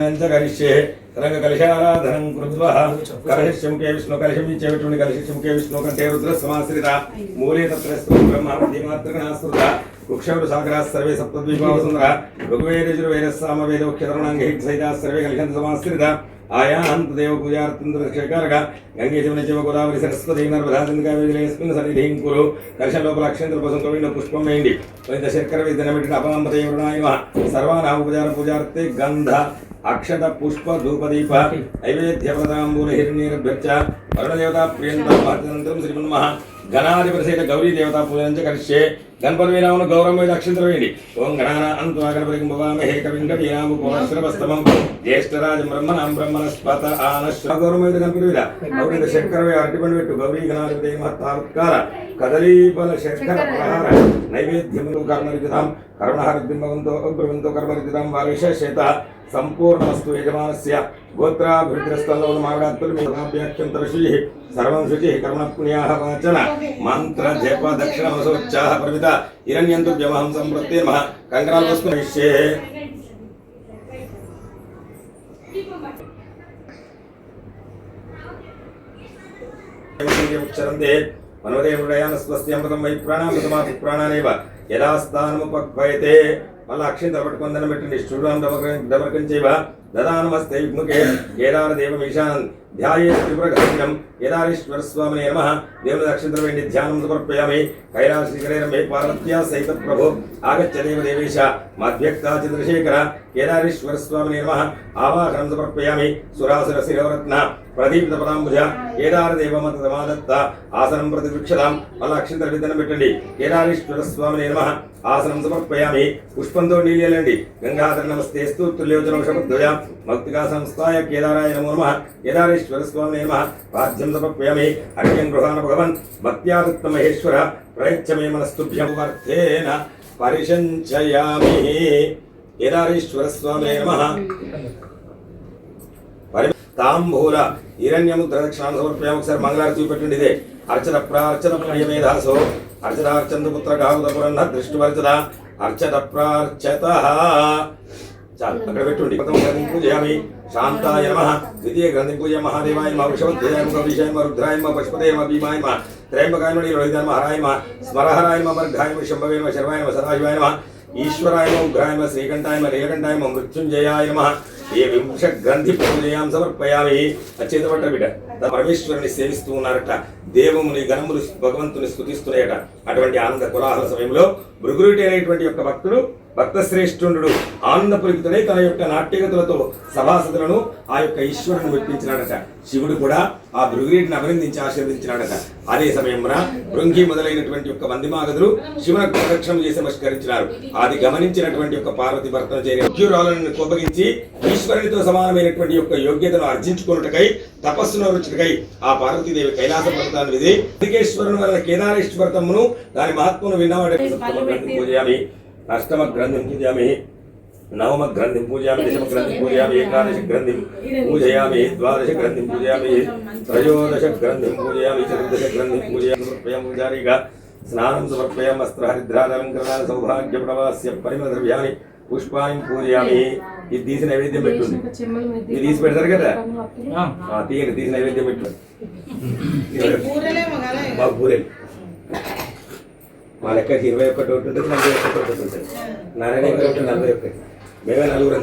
కరిష్యే రంగ కలిశారాధనం కృత్వా. కలశముఖే విష్ణు కలశమిచ్చేటువంటి కలశముఖే విష్ణు కంటే రుద్ర సమాశ్రిత మూలే తత్ర బ్రహ్మ వృక్షవరు సాగరా సర్వే సప్తద్వీపావసుందర ఋగ్వేదజుర్వేద సామవేదోక్షతరుణాంగ సైతా సర్వే కలిశంత సమాశ్రిత. ఆయాంత దేవ పూజార్థంగా గంగే శివన శివ గోదావరి సరస్వతి నర్మదా సింధుగా సన్నిధిం కురు కలశం లోపల అక్షంతర పసం కవిన పుష్పం వేయండి. వైద్య శర్కర విద్యన పెట్టిన అపనంపదే వృణాయ సర్వానామ పూజార పూజార్థే గంధ అక్షత పుష్ప ధూపదీప నైవేద్య ప్రదాంబూల హిరణ్యభ్యర్చ వరుణదేవతా ప్రియంతం శ్రీమన్మహ గణాధిపతిసైత గౌరీ దేవతా పూజనం చ కరిష్యే గణపతి వినామను గౌరవం మీద అక్షంతరం ఓం గణాన అంతు గణపతి భవామహే కవిం వీరాము కోశ్రవస్తమం జ్యేష్ఠరాజ బ్రహ్మణం బ్రహ్మణస్పత ఆనశ్వ. గౌరవం గణపతి వీర. గౌరీ శంకర అరటిపండు పెట్టు. గౌరీ గణాధిపతి మహత్తాత్కార కదలీఫల శంకర ప్రహార. నైవేద్యములు కర్మరిజితాం కర్మహరద్భింభవంతో బ్రవంతో కర్మరిజితాం వారిశేత సంపూర్ణమస్తు యజమానస్య. గోత్రాభివృద్ధిరస్థంలో మావిడాత్పరిమితాభ్యాఖ్యంతరశీ సర్వం శుచి. కర్మ పుణ్యాహ వాచన. మంత్ర జప దక్షిణ మనసోచ్చాహ ప్రవిత హిరణ్యంతు వ్యవహం సంప్రత్యేమ కంకణాలు వస్తు విషయే చరంతే మనోదేవుడయాన స్వస్త్యమృతం వై ప్రాణామృతమాతి ప్రాణానేవ. యదా స్థానముపక్వయతే మళ్ళీ అక్షింతలు పట్టుకొని పెట్టి పెట్టండి. చూడాం డమరకం చేయవ దదానమస్తే యుగ్ముఖే కేదార దేవం ఈశాన్ ధ్యాయే త్రిపురగమ్యం కేదారేశ్వర స్వామిని నమ దేవుని అక్షింతలు వేండి ధ్యానం సమర్పయామి కైలాసశిఖరే మే పార్వత్యా సైత ప్రభు ఆగచ్చ దేవేశ మధ్యక్త చంద్రశేఖర కేదారేశ్వర స్వామిని నమ ఆవాహనం సమర్పయామి సురాసుర శిరవరత్న ప్రదీప్త పదాంబుజ కేదార దేవమతమాదత్త ఆసనం ప్రతి వృక్షదాం మళ్ళా అక్షింతల విధానం పెట్టండి కేదారేశ్వర స్వామిని నమ ఆసనం సమర్పయామి పుష్పంతో నీళ్ళండి గంగాధర నమస్తే స్తోత్రుల్యోచన శబ్దయ భక్తిగా సంస్థాయ కేదారాయ నమో నమ కేదారేశ్వర స్వామి నమ సమర్పయామి అర్ఘ్యం గృహాన భగవన్ భక్త్యాదత్త మహేశ్వర ప్రయచ్చ మనస్తుభ్యం వర్ధేన పరిశంచయామి కేదారేశ్వర నమ తాంబూల హిరణ్యముద్ర దక్షిణాన్ని సమర్పయామి ఒకసారి మంగళారతి చూపెట్టండి ఇదే. అర్చన ప్రార్చన ప్రియమేధాసో అర్చనార్చందు పుత్ర దృష్టి దృష్టివర్చద అర్చన ప్రార్చత. చాలు. అక్కడ పెట్టుండి ప్రథమ గ్రంథి పూజయామి. శాంతాయ నమ. ద్వితీయ గ్రంథి పూజ మహాదేవాయ నమ. వృషభధ్యాయ నమ. కవిషాయ నమ. రుద్రాయ నమ. పశుపతయ నమ. భీమాయ నమ. త్రయంబకాయ నమ. రోహితాయ నమ. హరాయ నమ. స్మరహరాయ శంభవే శర్వాయ సదాశివాయ ఈశ్వరాయ ఉగ్రాయ శ్రీకంఠాయ నీలకంఠాయ మృత్యుంజయాయ నమ. ఏ వింశ గ్రంథి పూజయాం సమర్పయామి. అచేత పట్ట బిడ్డ. పరమేశ్వరుని సేవిస్తూ ఉన్నారట. దేవముని గణములు భగవంతుని స్థుతిస్తున్నాయట. అటువంటి ఆనంద కులాహల సమయంలో భృగురుటి అనేటువంటి యొక్క భక్తుడు భక్త శ్రేష్ఠుడు ఆనందపురితుడై తన యొక్క నాట్యగతులతో సభాసదులను ఆ యొక్క ఈశ్వరుని మెప్పించినాడట. శివుడు కూడా ఆ భృగురీటిని అభినందించి ఆశీర్వదించినాడట. అదే సమయమున భృంగి మొదలైనటువంటి యొక్క వందిమాగదులు శివునకు ప్రదక్షిణం చేసి నమస్కరించినారు. అది గమనించినటువంటి యొక్క పార్వతి భర్తను చేరి కోపగించి ఈశ్వరునితో సమానమైనటువంటి యొక్క యోగ్యతను అర్జించుకున్నటకై తపస్సును రుచుటకై ఆ పార్వతీదేవి కైలాస పర్వతాన్ని విధి దిగేశ్వరుని వలన కేదారేశ్వరతమును దాని మహత్వను విన్నవాడే పూజయామి. అష్టమ గ్రంథం పూజయామి నవమ గ్రంథిం పూజయామి దశమ గ్రంథిం పూజయామి ఏకాదశ గ్రంథిం పూజయామి ద్వాదశ గ్రంథిం పూజయామి త్రయోదశ గ్రంథిం పూజయామి చతుర్దశ గ్రంథిం పూజయామి సమర్పయామి పూజారిగా స్నానం సమర్పయామి వస్త్రహరిద్రాలంకరణ సౌభాగ్య ప్రవాస్య పరిమళ ద్రవ్యాన్ని పుష్పాన్ని పూజయామి ఇది తీసి నైవేద్యం పెట్టుంది ఇది తీసి పెడతారు కదా ఆ, తీయండి తీసి నైవేద్యం పెట్టు కూరలేమో కదా మా పూరేలు మా లెక్క ఇరవై ఒకటి ఒకటి ఉంటుంది నలభై ఒక్కటి ఒకటి ఉంటుంది నారాయణ ఒకటి నలభై ఒకటి మేమే నలుగురు